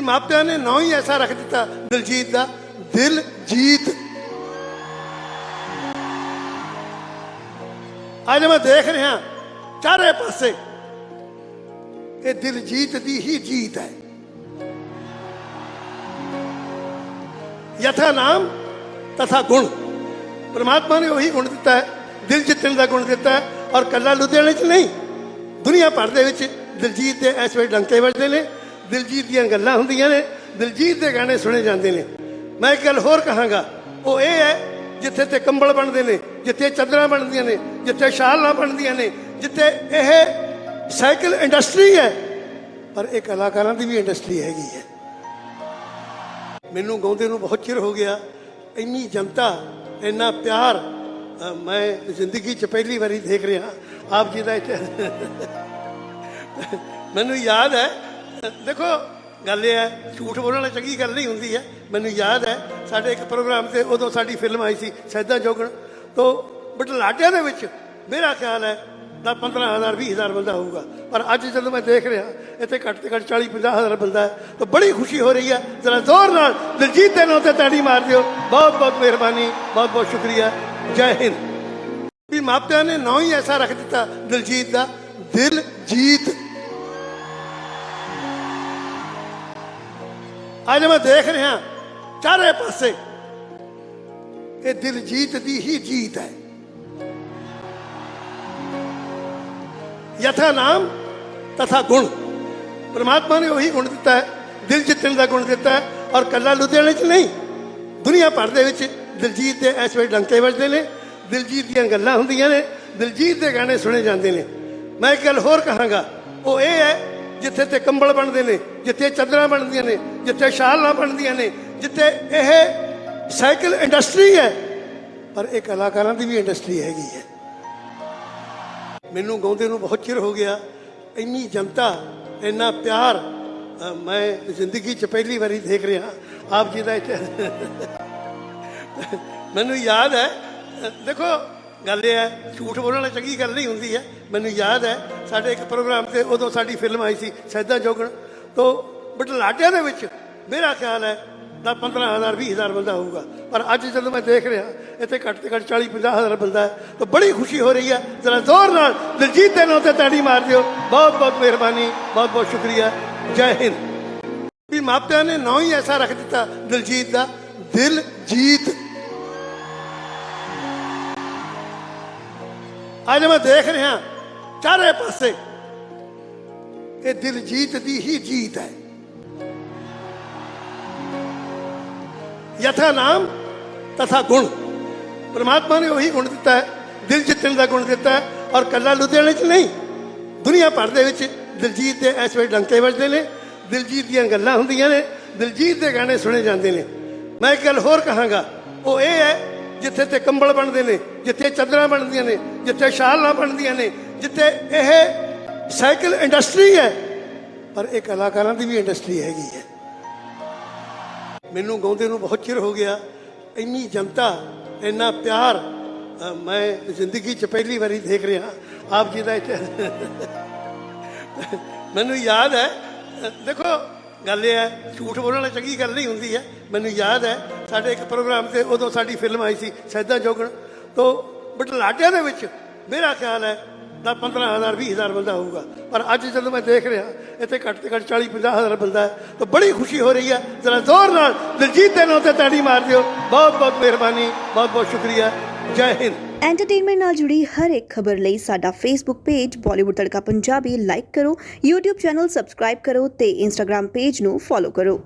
ਵੀ ਮਾਪਿਆਂ ਨੇ ਨਾਂ ਹੀ ਐਸਾ ਰੱਖ ਦਿੱਤਾ, ਦਿਲਜੀਤ ਦਾ ਦਿਲ ਜੀਤ ਅੱਜ ਮੈਂ ਦੇਖ ਰਿਹਾ ਚਾਰੇ ਪਾਸੇ ਇਹ ਦਿਲਜੀਤ ਦੀ ਹੀ ਜੀਤ ਹੈ। ਯਥਾ ਨਾਮ, ਤਥਾ ਗੁਣ। ਪਰਮਾਤਮਾ ਨੇ ਉਹੀ ਗੁਣ ਦਿੱਤਾ ਹੈ ਦਿਲ ਜਿੱਤਣ ਦਾ ਗੁਣ ਦਿੱਤਾ ਹੈ, ਔਰ ਕੱਲਾ ਲੁਧਿਆਣੇ 'ਚ ਨਹੀਂ, ਦੁਨੀਆ ਭਰ ਦੇ ਵਿੱਚ ਦਿਲਜੀਤ ਦੇ ਇਸ ਵੇਲੇ ਡੰਕੇ ਵੱਜਦੇ ਨੇ। ਦਿਲਜੀਤ ਦੀਆਂ ਗੱਲਾਂ ਹੁੰਦੀਆਂ ਨੇ, ਦਿਲਜੀਤ ਦੇ ਗਾਣੇ ਸੁਣੇ ਜਾਂਦੇ ਨੇ। ਮੈਂ ਇੱਕ ਗੱਲ ਹੋਰ ਕਹਾਂਗਾ, ਉਹ ਇਹ ਹੈ, ਜਿੱਥੇ ਤੇ ਕੰਬਲ ਬਣਦੇ ਨੇ, ਜਿੱਥੇ ਚਾਦਰਾਂ ਬਣਦੀਆਂ ਨੇ, ਜਿੱਥੇ ਸ਼ਾਲਾਂ ਬਣਦੀਆਂ ਨੇ, ਜਿੱਥੇ ਇਹ ਸਾਈਕਲ ਇੰਡਸਟਰੀ ਹੈ, ਪਰ ਇਹ ਕਲਾਕਾਰਾਂ ਦੀ ਵੀ ਇੰਡਸਟਰੀ ਹੈਗੀ ਹੈ। ਮੈਨੂੰ ਗਾਉਂਦੇ ਨੂੰ ਬਹੁਤ ਚਿਰ ਹੋ ਗਿਆ, ਇੰਨੀ ਜਨਤਾ, ਇੰਨਾ ਪਿਆਰ ਮੈਂ ਜ਼ਿੰਦਗੀ 'ਚ ਪਹਿਲੀ ਵਾਰੀ ਦੇਖ ਰਿਹਾ, ਆਪ ਜੀ ਦਾ ਇੱਥੇ। ਮੈਨੂੰ ਯਾਦ ਹੈ ਦੇਖੋ, ਗੱਲ ਇਹ ਹੈ, ਝੂਠ ਬੋਲਣ ਬੋਲਣਾ ਚੰਗੀ ਗੱਲ ਨਹੀਂ ਹੁੰਦੀ ਹੈ। ਮੈਨੂੰ ਯਾਦ ਹੈ, ਸਾਡੇ ਇੱਕ ਪ੍ਰੋਗਰਾਮ ਤੇ ਉਦੋਂ ਸਾਡੀ ਫਿਲਮ ਆਈ ਸੀ, ਸੈਦਾ ਜੋਗਣ। ਤੋਂ ਬਟਲਾਟਿਆਂ ਦੇ ਵਿੱਚ ਮੇਰਾ ਖਿਆਲ ਹੈ ਦਾ 15000 20000 ਬੰਦਾ ਹੋਊਗਾ। ਪਰ ਅੱਜ ਜਦੋਂ ਮੈਂ ਦੇਖ ਰਿਹਾ, ਇੱਥੇ ਘੱਟ ਤੋਂ ਘੱਟ 40 50000 ਬੰਦਾ ਹੈ, ਤਾਂ ਬੜੀ ਖੁਸ਼ੀ ਹੋ ਰਹੀ ਹੈ। ਜ਼ਰਾ ਜ਼ੋਰ ਨਾਲ, ਦਿਲਜੀਤ ਦੇ ਨਾਂ ਤੇ ਤਾੜੀ ਮਾਰ ਦਿਓ। ਬਹੁਤ ਬਹੁਤ ਮਿਹਰਬਾਨੀ, ਬਹੁਤ ਬਹੁਤ ਸ਼ੁਕਰੀਆ। ਜੈ ਹਿੰਦ। ਵੀ ਮਾਪਿਆਂ ਨੇ ਨਾਂ ਹੀ ਐਸਾ ਰੱਖ ਦਿੱਤਾ ਦਿਲਜੀਤ ਦਾ ਦਿਲ ਅੱਜ ਮੈਂ ਦੇਖ ਰਿਹਾ ਚਾਰੇ ਪਾਸੇ ਇਹ ਦਿਲਜੀਤ ਦੀ ਹੀ ਜੀਤ ਹੈ। ਯਥਾ ਨਾਮ, ਤਥਾ ਗੁਣ। ਪਰਮਾਤਮਾ ਨੇ ਉਹੀ ਗੁਣ ਦਿੱਤਾ ਹੈ, ਦਿਲ ਜਿੱਤਣ ਦਾ ਗੁਣ ਦਿੱਤਾ ਹੈ ਔਰ ਕੱਲਾ ਲੁਧਿਆਣੇ 'ਚ ਨਹੀਂ, ਦੁਨੀਆ ਭਰ ਦੇ ਵਿੱਚ ਦਿਲਜੀਤ ਦੇ ਇਸ ਵੇਲੇ ਡੰਕੇ ਵੱਜਦੇ ਨੇ, ਦਿਲਜੀਤ ਦੀਆਂ ਗੱਲਾਂ ਹੁੰਦੀਆਂ ਨੇ, ਦਿਲਜੀਤ ਦੇ ਗਾਣੇ ਸੁਣੇ ਜਾਂਦੇ ਨੇ। ਮੈਂ ਇੱਕ ਗੱਲ ਹੋਰ ਕਹਾਂਗਾ, ਉਹ ਇਹ ਹੈ ਜਿੱਥੇ ਤੇ ਕੰਬਲ ਬਣਦੇ ਨੇ, ਜਿੱਥੇ ਚਾਦਰਾਂ ਬਣਦੀਆਂ ਨੇ, ਜਿੱਥੇ ਸ਼ਾਲਾਂ ਬਣਦੀਆਂ ਨੇ, ਜਿੱਥੇ ਇਹ ਸਾਈਕਲ ਇੰਡਸਟਰੀ ਹੈ। ਪਰ ਇਹ ਕਲਾਕਾਰਾਂ ਦੀ ਵੀ ਇੰਡਸਟਰੀ ਹੈਗੀ ਹੈ। ਮੈਨੂੰ ਗਾਉਂਦੇ ਨੂੰ ਬਹੁਤ ਚਿਰ ਹੋ ਗਿਆ। ਇੰਨੀ ਜਨਤਾ, ਇੰਨਾ ਪਿਆਰ ਮੈਂ ਜ਼ਿੰਦਗੀ 'ਚ ਪਹਿਲੀ ਵਾਰੀ ਦੇਖ ਰਿਹਾ। ਆਪ ਜੀ ਦਾ ਮੈਨੂੰ ਯਾਦ ਹੈ। ਦੇਖੋ ਗੱਲ ਇਹ ਹੈ, ਝੂਠ ਬੋਲਣ ਬੋਲਣਾ ਚੰਗੀ ਗੱਲ ਨਹੀਂ ਹੁੰਦੀ ਹੈ। ਮੈਨੂੰ ਯਾਦ ਹੈ, ਸਾਡੇ ਇੱਕ ਪ੍ਰੋਗਰਾਮ ਤੇ ਉਦੋਂ ਸਾਡੀ ਫਿਲਮ ਆਈ ਸੀ, ਸੈਦਾ ਜੋਗਣ। ਤੋਂ ਬਟਲਾਟਿਆਂ ਦੇ ਵਿੱਚ ਮੇਰਾ ਖਿਆਲ ਹੈ ਦਾ 15000 20000 ਬੰਦਾ ਹੋਊਗਾ। ਪਰ ਅੱਜ ਜਦੋਂ ਮੈਂ ਦੇਖ ਰਿਹਾ, ਇੱਥੇ ਘੱਟ ਤੋਂ ਘੱਟ 40 50000 ਬੰਦਾ ਹੈ, ਤਾਂ ਬੜੀ ਖੁਸ਼ੀ ਹੋ ਰਹੀ ਹੈ। ਜ਼ਰਾ ਜ਼ੋਰ ਨਾਲ ਦਿਲਜੀਤ ਦੇ ਨਾਂ ਤੇ ਤਾੜੀ ਮਾਰ ਦਿਓ। ਬਹੁਤ ਬਹੁਤ ਮਿਹਰਬਾਨੀ, ਬਹੁਤ ਬਹੁਤ ਸ਼ੁਕਰੀਆ। ਜੈ ਹਿੰਦ। ਵੀ ਮਾਪਿਆਂ ਨੇ ਨਾਂ ਹੀ ਐਸਾ ਰੱਖ ਦਿੱਤਾ ਦਿਲਜੀਤ ਦਾ ਦਿਲ ਅੱਜ ਮੈਂ ਦੇਖ ਰਿਹਾ ਚਾਰੇ ਪਾਸੇ ਇਹ ਦਿਲਜੀਤ ਦੀ ਹੀ ਜੀਤ ਹੈ। ਯਥਾ ਨਾਮ, ਤਥਾ ਗੁਣ। ਪਰਮਾਤਮਾ ਨੇ ਉਹੀ ਗੁਣ ਦਿੱਤਾ ਹੈ, ਦਿਲ ਜਿੱਤਣ ਦਾ ਗੁਣ ਦਿੱਤਾ ਹੈ ਔਰ ਕੱਲਾ ਲੁਧਿਆਣੇ 'ਚ ਨਹੀਂ, ਦੁਨੀਆ ਭਰ ਦੇ ਵਿੱਚ ਦਿਲਜੀਤ ਦੇ ਇਸ ਵੇਲੇ ਡੰਕੇ ਵੱਜਦੇ ਨੇ, ਦਿਲਜੀਤ ਦੀਆਂ ਗੱਲਾਂ ਹੁੰਦੀਆਂ ਨੇ, ਦਿਲਜੀਤ ਦੇ ਗਾਣੇ ਸੁਣੇ ਜਾਂਦੇ ਨੇ। ਮੈਂ ਇੱਕ ਗੱਲ ਹੋਰ ਕਹਾਂਗਾ, ਉਹ ਇਹ ਹੈ ਜਿੱਥੇ ਤੇ ਕੰਬਲ ਬਣਦੇ ਨੇ, ਜਿੱਥੇ ਚਾਦਰਾਂ ਬਣਦੀਆਂ ਨੇ, ਜਿੱਥੇ ਸ਼ਾਲਾਂ ਬਣਦੀਆਂ ਨੇ, ਜਿੱਥੇ ਇਹ ਸਾਈਕਲ ਇੰਡਸਟਰੀ ਹੈ। ਪਰ ਇਹ ਕਲਾਕਾਰਾਂ ਦੀ ਵੀ ਇੰਡਸਟਰੀ ਹੈਗੀ ਹੈ। ਮੈਨੂੰ ਗਾਉਂਦੇ ਨੂੰ ਬਹੁਤ ਚਿਰ ਹੋ ਗਿਆ। ਇੰਨੀ ਜਨਤਾ, ਇੰਨਾ ਪਿਆਰ ਮੈਂ ਜ਼ਿੰਦਗੀ 'ਚ ਪਹਿਲੀ ਵਾਰੀ ਦੇਖ ਰਿਹਾ। ਆਪ ਜੀ ਦਾ ਮੈਨੂੰ ਯਾਦ ਹੈ। ਦੇਖੋ, ਗੱਲ ਇਹ ਹੈ, ਝੂਠ ਬੋਲਣਾ ਚੰਗੀ ਗੱਲ ਨਹੀਂ ਹੁੰਦੀ ਹੈ। ਮੈਨੂੰ ਯਾਦ ਹੈ ਸਾਡੇ ਇੱਕ ਪ੍ਰੋਗਰਾਮ ਤੇ ਉਦੋਂ ਸਾਡੀ ਫਿਲਮ ਆਈ ਸੀ, ਸੈਦਾ ਜੋਗਣ। ਤੋਂ ਬਟਲਾਟਿਆਂ ਦੇ ਵਿੱਚ ਮੇਰਾ ਖਿਆਲ ਹੈ ਦਾ 15000 20000 ਬੰਦਾ ਹੋਊਗਾ। ਪਰ ਅੱਜ ਜਦੋਂ ਮੈਂ ਦੇਖ ਰਿਹਾ, ਇੱਥੇ ਘੱਟ ਤੋਂ ਘੱਟ 40 50000 ਬੰਦਾ ਹੈ, ਤਾਂ ਬੜੀ ਖੁਸ਼ੀ ਹੋ ਰਹੀ ਹੈ। ਜ਼ਰਾ ਜ਼ੋਰ ਨਾਲ ਦਿਲਜੀਤ ਦੇ ਨਾਂ ਤੇ ਤਾੜੀ ਮਾਰ ਦਿਓ। ਬਹੁਤ ਬਹੁਤ ਮਿਹਰਬਾਨੀ, ਬਹੁਤ ਬਹੁਤ ਸ਼ੁਕਰੀਆ। ਜੈ ਹਿੰਦ। ਐਂਟਰਟੇਨਮੈਂਟ ਨਾਲ ਜੁੜੀ ਹਰ ਇੱਕ ਖਬਰ ਲਈ ਸਾਡਾ Facebook page Bollywood Tadka Punjabi like ਕਰੋ, YouTube ਚੈਨਲ ਸਬਸਕ੍ਰਾਈਬ ਕਰੋ ਤੇ Instagram ਪੇਜ ਨੂੰ ਫੋਲੋ ਕਰੋ।